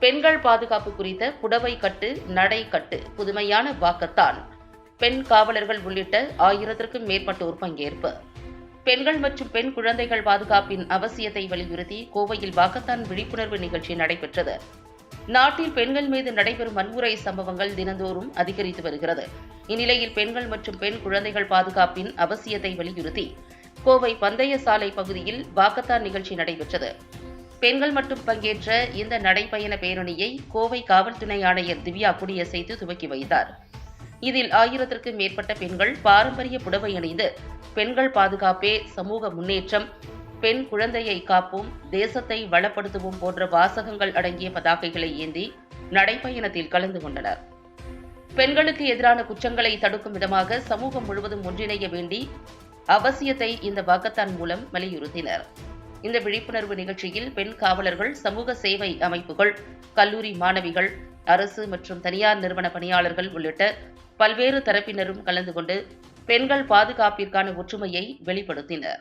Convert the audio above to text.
பெண்கள் பாதுகாப்பு குறித்த புடவை கட்டு நடை கட்டு புதுமையான வாக்கத்தான். பெண் காவலர்கள் உள்ளிட்ட ஆயிரத்திற்கும் மேற்பட்டோர் பங்கேற்பு. பெண்கள் மற்றும் பெண் குழந்தைகள் பாதுகாப்பின் அவசியத்தை வலியுறுத்தி கோவையில் வாக்கத்தான் விழிப்புணர்வு நிகழ்ச்சி நடைபெற்றது. நாட்டில் பெண்கள் மீது நடைபெறும் வன்முறை சம்பவங்கள் தினந்தோறும் அதிகரித்து வருகிறது. இந்நிலையில் பெண்கள் மற்றும் பெண் குழந்தைகள் பாதுகாப்பின் அவசியத்தை வலியுறுத்தி கோவை பந்தய சாலை பகுதியில் வாக்கத்தான் நிகழ்ச்சி நடைபெற்றது. பெண்கள் மட்டும் பங்கேற்ற இந்த நடைபயண பேரணியை கோவை காவல்துறை ஆணையர் திவ்யா குடியசைத்து துவக்கி வைத்தார். இதில் ஆயிரத்திற்கும் மேற்பட்ட பெண்கள் பாரம்பரிய புடவை அணிந்து பெண்கள் பாதுகாப்பே சமூக முன்னேற்றம் பெண் குழந்தையை காப்போம் தேசத்தை வளப்படுத்துவோம் போன்ற வாசகங்கள் அடங்கிய பதாகைகளை ஏந்தி நடைப்பயணத்தில் கலந்து கொண்டனர். பெண்களுக்கு எதிரான குற்றங்களை தடுக்கும் விதமாக சமூகம் முழுவதும் ஒன்றிணைய வேண்டி அவசியத்தை இந்த வாக்கத்தான் மூலம் வலியுறுத்தினர். இந்த விழிப்புணர்வு நிகழ்ச்சியில் பெண் காவலர்கள் சமூக சேவை அமைப்புகள் கல்லூரி மாணவிகள் அரசு மற்றும் தனியார் நிறுவன பணியாளர்கள் உள்ளிட்ட பல்வேறு தரப்பினரும் கலந்து கொண்டு பெண்கள் பாதுகாப்பிற்கான ஒற்றுமையை வெளிப்படுத்தினர்.